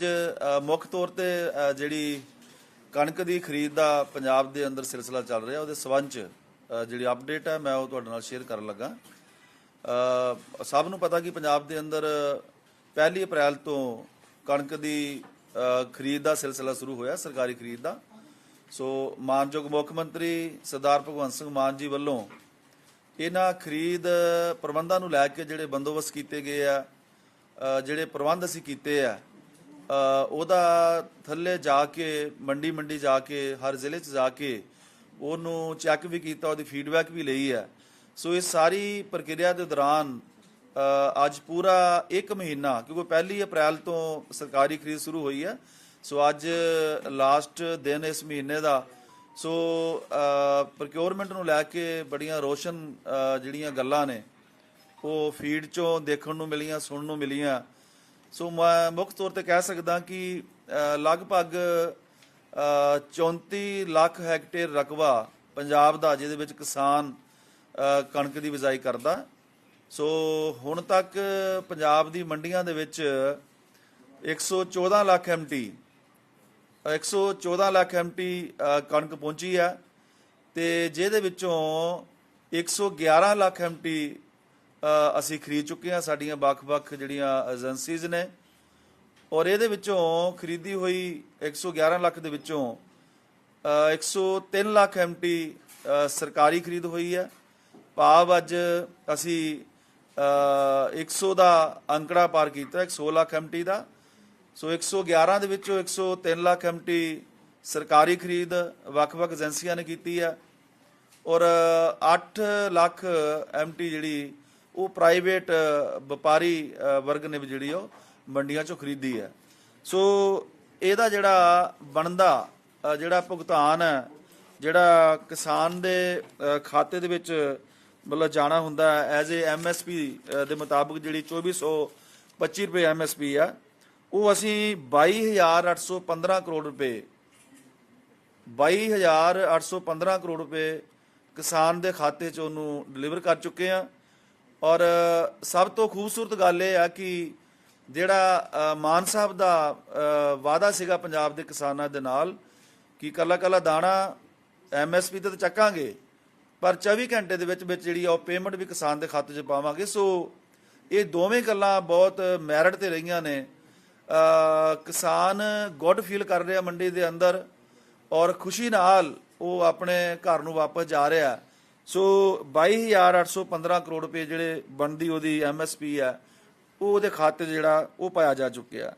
ਅੱਜ ਮੁੱਖ ਤੌਰ ਤੇ ਜਿਹੜੀ ਕਣਕ ਦੀ ਖਰੀਦ ਦਾ ਪੰਜਾਬ ਦੇ ਅੰਦਰ ਸਿਲਸਿਲਾ ਚੱਲ ਰਿਹਾ, ਉਹਦੇ ਸਬੰਧ ਚ ਜਿਹੜੀ ਅਪਡੇਟ ਹੈ, ਮੈਂ ਉਹ ਤੁਹਾਡੇ ਨਾਲ ਸ਼ੇਅਰ ਕਰਨ ਲੱਗਾ। ਸਭ ਨੂੰ ਪਤਾ ਕਿ ਪੰਜਾਬ ਦੇ ਅੰਦਰ ਪਹਿਲੀ ਅਪ੍ਰੈਲ ਤੋਂ ਕਣਕ ਦੀ ਖਰੀਦ ਦਾ ਸਿਲਸਿਲਾ ਸ਼ੁਰੂ ਹੋਇਆ, ਸਰਕਾਰੀ ਖਰੀਦ ਦਾ। ਸੋ, ਮਾਨਯੋਗ ਮੁੱਖ ਮੰਤਰੀ ਸਰਦਾਰ ਭਗਵੰਤ ਸਿੰਘ ਮਾਨ ਜੀ ਵੱਲੋਂ ਇਹਨਾਂ ਖਰੀਦ ਪ੍ਰਬੰਧਾਂ ਨੂੰ ਲੈ ਕੇ ਜਿਹੜੇ ਬੰਦੋਬਸਤ ਕੀਤੇ ਗਏ ਆ ਜਿਹੜੇ ਪ੍ਰਬੰਧ ਅਸੀਂ ਕੀਤੇ ਆ ਉਹਦਾ ਥੱਲੇ ਜਾ ਕੇ, ਮੰਡੀ ਮੰਡੀ ਜਾ ਕੇ, ਹਰ ਜ਼ਿਲ੍ਹੇ 'ਚ ਜਾ ਕੇ ਉਹਨੂੰ ਚੈੱਕ ਵੀ ਕੀਤਾ, ਉਹਦੀ ਫੀਡਬੈਕ ਵੀ ਲਈ ਹੈ। ਸੋ ਇਹ ਸਾਰੀ ਪ੍ਰਕਿਰਿਆ ਦੇ ਦੌਰਾਨ ਅੱਜ ਪੂਰਾ 1 ਮਹੀਨਾ, ਕਿਉਂਕਿ ਪਹਿਲੀ ਅਪ੍ਰੈਲ ਤੋਂ ਸਰਕਾਰੀ ਖਰੀਦ ਸ਼ੁਰੂ ਹੋਈ ਹੈ, ਸੋ ਅੱਜ ਲਾਸਟ ਦਿਨ ਇਸ ਮਹੀਨੇ ਦਾ। ਸੋ ਪ੍ਰੋਕਿਉਰਮੈਂਟ ਨੂੰ ਲੈ ਕੇ ਬੜੀਆਂ ਰੋਸ਼ਨ ਜਿਹੜੀਆਂ ਗੱਲਾਂ ਨੇ, ਉਹ ਫੀਡ ਚੋਂ ਦੇਖਣ ਨੂੰ ਮਿਲੀਆਂ, ਸੁਣਨ ਨੂੰ ਮਿਲੀਆਂ। ਸੋ ਮੈਂ ਮੁੱਖ ਤੌਰ ਤੇ ਕਹਿ ਸਕਦਾ ਕਿ ਲਗਭਗ ਅ, 34 ਲੱਖ ਹੈਕਟੇਅਰ ਰਕਬਾ ਪੰਜਾਬ ਦਾ ਜਿਹਦੇ ਵਿੱਚ ਕਿਸਾਨ ਕਣਕ ਦੀ ਬਿਜਾਈ ਕਰਦਾ। ਸੋ ਹੁਣ ਤੱਕ ਪੰਜਾਬ ਦੀ ਮੰਡੀਆਂ ਦੇ ਵਿੱਚ 114 ਲੱਖ ਐਮਟੀ 114 ਲੱਖ ਐਮਟੀ ਕਣਕ ਪਹੁੰਚੀ ਹੈ। ਤੇ ਜਿਹਦੇ ਵਿੱਚੋਂ 111 ਲੱਖ ਐਮਟੀ ਅਸੀਂ ਖਰੀਦ ਚੁੱਕੇ ਹਾਂ ਸਾਡੀਆਂ ਵੱਖ-ਵੱਖ ਜਿਹੜੀਆਂ ਏਜੰਸੀਜ਼ ਨੇ। ਔਰ ਇਹਦੇ ਵਿੱਚੋਂ ਖਰੀਦੀ ਹੋਈ 111 ਲੱਖ ਦੇ ਵਿੱਚੋਂ ਅ, 103 ਲੱਖ ਐਮਟੀ ਸਰਕਾਰੀ ਖਰੀਦ ਹੋਈ ਹੈ। ਭਾਵ ਅੱਜ ਅਸੀਂ ਅ, 100 ਦਾ ਅੰਕੜਾ ਪਾਰ ਕੀਤਾ 100 ਲੱਖ ਐਮਟੀ ਦਾ। ਸੋ 111 ਦੇ ਵਿੱਚੋਂ 103 ਲੱਖ ਐਮਟੀ ਸਰਕਾਰੀ ਖਰੀਦ ਵੱਖ-ਵੱਖ ਏਜੰਸੀਆਂ ਨੇ ਕੀਤੀ ਹੈ। ਔਰ 8 ਲੱਖ ਐਮਟੀ ਜਿਹੜੀ ਉਹ ਪ੍ਰਾਈਵੇਟ ਵਪਾਰੀ ਵਰਗ ਨੇ ਵੀ ਜਿਹੜੀ ਉਹ ਮੰਡੀਆਂ ਚੋਂ ਖਰੀਦੀ ਹੈ। ਸੋ ਇਹਦਾ ਜਿਹੜਾ ਬਣਦਾ ਜਿਹੜਾ ਭੁਗਤਾਨ ਹੈ, ਜਿਹੜਾ ਕਿਸਾਨ ਦੇ ਖਾਤੇ ਦੇ ਵਿੱਚ ਮਤਲਬ ਜਾਣਾ ਹੁੰਦਾ ਐਜ਼ ਏ ਐਮਐਸਪੀ ਦੇ ਮੁਤਾਬਕ ਜਿਹੜੀ 2425 ਰੁਪਏ ਐਮਐਸਪੀ ਆ, ਉਹ ਅਸੀਂ 22815 ਕਰੋੜ ਰੁਪਏ 22815 ਕਰੋੜ ਰੁਪਏ ਕਿਸਾਨ ਦੇ ਖਾਤੇ 'ਚ ਉਹਨੂੰ ਡਿਲੀਵਰ ਕਰ ਚੁੱਕੇ ਆ ਔਰ ਸਭ ਤੋਂ ਖੂਬਸੂਰਤ ਗੱਲ ਇਹ ਆ ਕਿ ਜਿਹੜਾ ਮਾਨ ਸਾਹਿਬ ਦਾ ਵਾਅਦਾ ਸੀਗਾ ਪੰਜਾਬ ਦੇ ਕਿਸਾਨਾਂ ਦੇ ਨਾਲ ਕਿ ਕੱਲਾ ਕੱਲਾ ਦਾਣਾ ਐਮਐਸਪੀ ਤੇ ਤਾਂ ਚੱਕਾਂਗੇ, ਪਰ 24 ਘੰਟੇ ਦੇ ਵਿੱਚ ਵਿੱਚ ਜਿਹੜੀ ਆ ਉਹ ਪੇਮੈਂਟ ਵੀ ਕਿਸਾਨ ਦੇ ਖਾਤੇ 'ਚ ਪਾਵਾਂਗੇ। ਸੋ, ਇਹ ਦੋਵੇਂ ਗੱਲਾਂ ਬਹੁਤ ਮੈਰਿਟ ਤੇ ਰਹੀਆਂ ਨੇ। ਕਿਸਾਨ ਗੁੱਡ ਫੀਲ ਕਰ ਰਿਹਾ ਮੰਡੀ ਦੇ ਅੰਦਰ ਔਰ ਖੁਸ਼ੀ ਨਾਲ ਉਹ ਆਪਣੇ ਘਰ ਨੂੰ ਵਾਪਸ ਜਾ ਰਿਹਾ। ਸੋ 22815 ਕਰੋੜ ਰੁਪਏ ਜਿਹੜੇ ਬਣਦੀ ਉਹਦੀ ਐਮਐਸਪੀ ਹੈ ਉਹ ਉਹਦੇ ਖਾਤੇ 'ਚ ਜਿਹੜਾ ਉਹ ਪਾਇਆ ਜਾ ਚੁੱਕਿਆ।